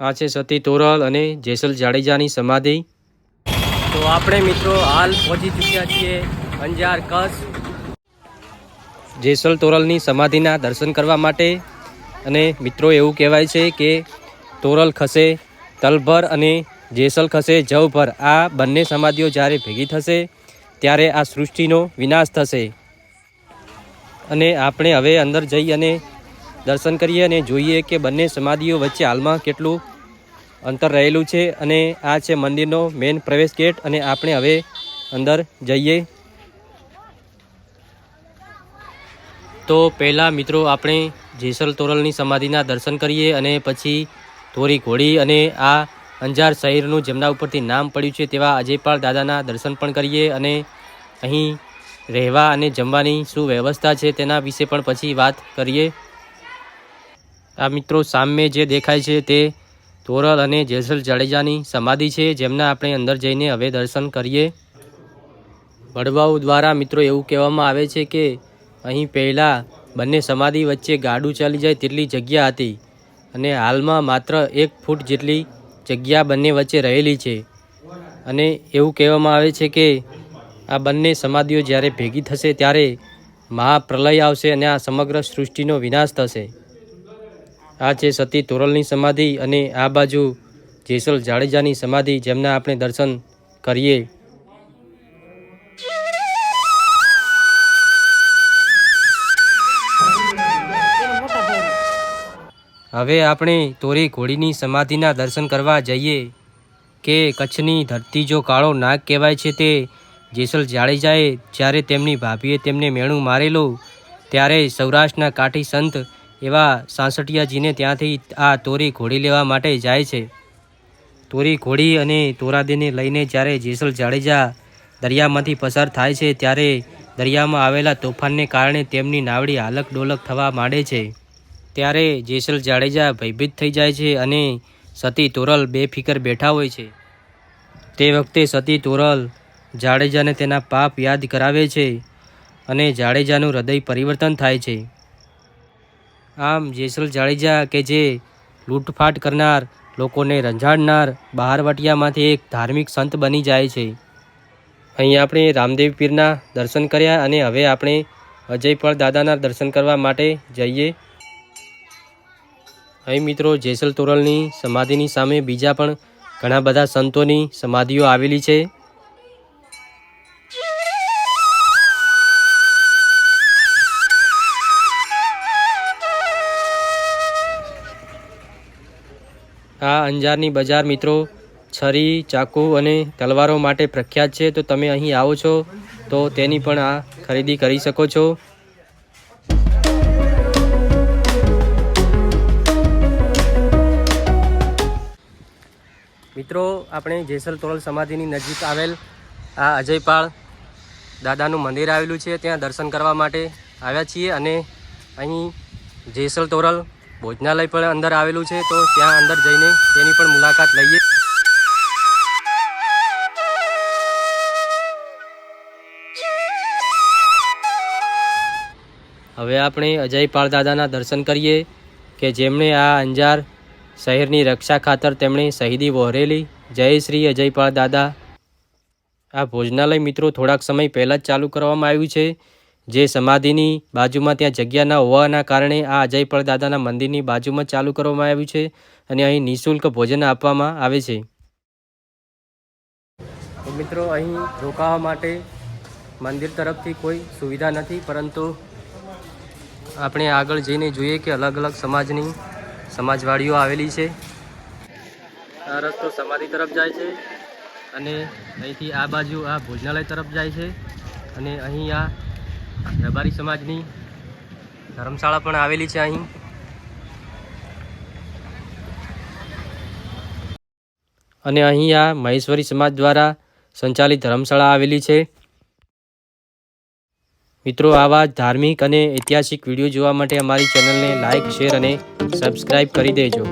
આ છે સતી તોરલ અને જેસલ જાડેજાની સમાધિ. તો આપણે મિત્રો હાલ પહોંચી ચૂક્યા છીએ અંજાર કચ્છ. જેસલ તોરલની સમાધિના દર્શન કરવા માટે અને મિત્રો એવું કહેવાય છે કે તોરલ ખસે, તલભર અને જેસલ ખસે, જવભર. આ બંને સમાધિઓ જ્યારે ભેગી થશે, ત્યારે આ સૃષ્ટિનો વિનાશ થશે. અને આપણે હવે અંદર જઈ અને દર્શન કરીએ અને જોઈએ કે બંને સમાધિઓ વચ્ચે હાલમાં કેટલું અંતર રહેલું છે અને આ છે મંદિરનો મેઇન પ્રવેશ ગેટ અને આપણે હવે અંદર જઈએ. તો પહેલાં મિત્રો આપણે જેસલ તોરલની સમાધિના દર્શન કરીએ અને પછી તોરી ઘોડી અને આ અંજાર શહેરનું જેમના ઉપરથી નામ પડ્યું છે તેવા અજયપાળ દાદાના દર્શન પણ કરીએ અને અહીં રહેવા અને જમવાની શું વ્યવસ્થા છે તેના વિશે પણ પછી વાત કરીએ. આ મિત્રો સામે જે દેખાય છે તે તોરલ અને જેસલ જાડેજાની સમાધિ છે, જેમના આપણે અંદર જઈને હવે દર્શન કરીએ. વડવાઓ દ્વારા મિત્રો એવું કહેવામાં આવે છે કે અહીં પહેલાં બંને સમાધિ વચ્ચે ગાડું ચાલી જાય તેટલી જગ્યા હતી અને હાલમાં માત્ર એક ફૂટ જેટલી જગ્યા બંને વચ્ચે રહેલી છે. અને એવું કહેવામાં આવે છે કે આ બંને સમાધિઓ જ્યારે ભેગી થશે ત્યારે મહાપ્રલય આવશે અને આ સમગ્ર સૃષ્ટિનો વિનાશ થશે. આ છે સતી તોરલની સમાધિ અને આ બાજુ જેસલ જાડેજાની સમાધિ જેમના આપણે દર્શન કરીએ. હવે આપણે તોરી ઘોડીની સમાધિના દર્શન કરવા જઈએ કે કચ્છની ધરતી જો કાળો નાગ કહેવાય છે તે જેસલ જાડેજાએ જ્યારે તેમની ભાભીએ તેમને મેણું મારેલું, ત્યારે સૌરાષ્ટ્રના કાઠી સંત એવા સાંસઠિયાજીને ત્યાંથી આ તોરી ઘોડી લેવા માટે જાય છે. તોરી ઘોડી અને તોરાદીને લઈને જ્યારે જેસલ જાડેજા દરિયામાંથી પસાર થાય છે, ત્યારે દરિયામાં આવેલા તોફાનને કારણે તેમની નાવડી હાલક ડોલક થવા માંડે છે. ત્યારે જેસલ જાડેજા ભયભીત થઈ જાય છે અને સતી તોરલ બેફિકર બેઠા હોય છે. તે વખતે સતી તોરલ જાડેજાને તેના પાપ યાદ કરાવે છે અને જાડેજાનું હૃદય પરિવર્તન થાય છે. આમ જેસલ જાડેજા કે જે લૂંટફાટ કરનાર, લોકોને રંજાડનાર બહારવટિયામાંથી એક ધાર્મિક સંત બની જાય છે. અહીં આપણે રામદેવ પીરના દર્શન કર્યા અને હવે આપણે અજયપળ દાદાના દર્શન કરવા માટે જઈએ. અહીં મિત્રો જેસલ તોરલની સમાધિની સામે બીજા પણ ઘણા બધા સંતોની સમાધિઓ આવેલી છે. આ અંજારની બજાર મિત્રો છરી, ચાકુ અને તલવારો માટે પ્રખ્યાત છે. તો તમે અહીં આવો છો તો તેની પણ આ ખરીદી કરી શકો છો. મિત્રો, આપણે જેસલ તોરલ સમાધિની નજીક આવેલ આ અજયપાળ દાદાનું મંદિર આવેલું છે. ત્યાં દર્શન કરવા માટે આવ્યા છીએ અને અહીં જેસલ તોરલ ભોજનાલય પણ અંદર આવેલું છે, તો ત્યાં અંદર જઈને તેની પણ મુલાકાત લઈએ. હવે આપણે અજયપાળ દાદાના દર્શન કરીએ, કે જેમણે આ અંજાર શહેરની રક્ષા ખાતર તેમણે શહીદી વહોરેલી. જય શ્રી અજયપાળ દાદા આ ભોજનાલય મિત્રો થોડાક સમય પહેલાં જ ચાલુ કરવામાં આવ્યું છે. જે સમાધિની બાજુમાં ત્યાં જગ્યા ન હોવાના કારણે આ અજયપળ દાદાના મંદિરની બાજુમાં ચાલુ કરવામાં આવ્યું છે અને અહીં નિઃશુલ્ક ભોજન આપવામાં આવે છે. મિત્રો, અહીં રોકાવા માટે મંદિર તરફથી કોઈ સુવિધા નથી, પરંતુ આપણે આગળ જઈને જોઈએ કે અલગ અલગ સમાજની સમાજવાડીઓ આવેલી છે. આ રસ્તો સમાધિ તરફ જાય છે અને અહીંથી આ બાજુ આ ભોજનાલય તરફ જાય છે અને અહીં આ રબારી સમાજની ધર્મશાળા પણ આવેલી છે અહીં. અને અહીં આ મહેશ્વરી સમાજ દ્વારા સંચાલિત ધર્મશાળા આવેલી છે. મિત્રો, આવા ધાર્મિક અને ઐતિહાસિક વીડિયો જોવા માટે અમારી ચેનલને લાઇક શેર અને સબસ્ક્રાઈબ કરી દેજો.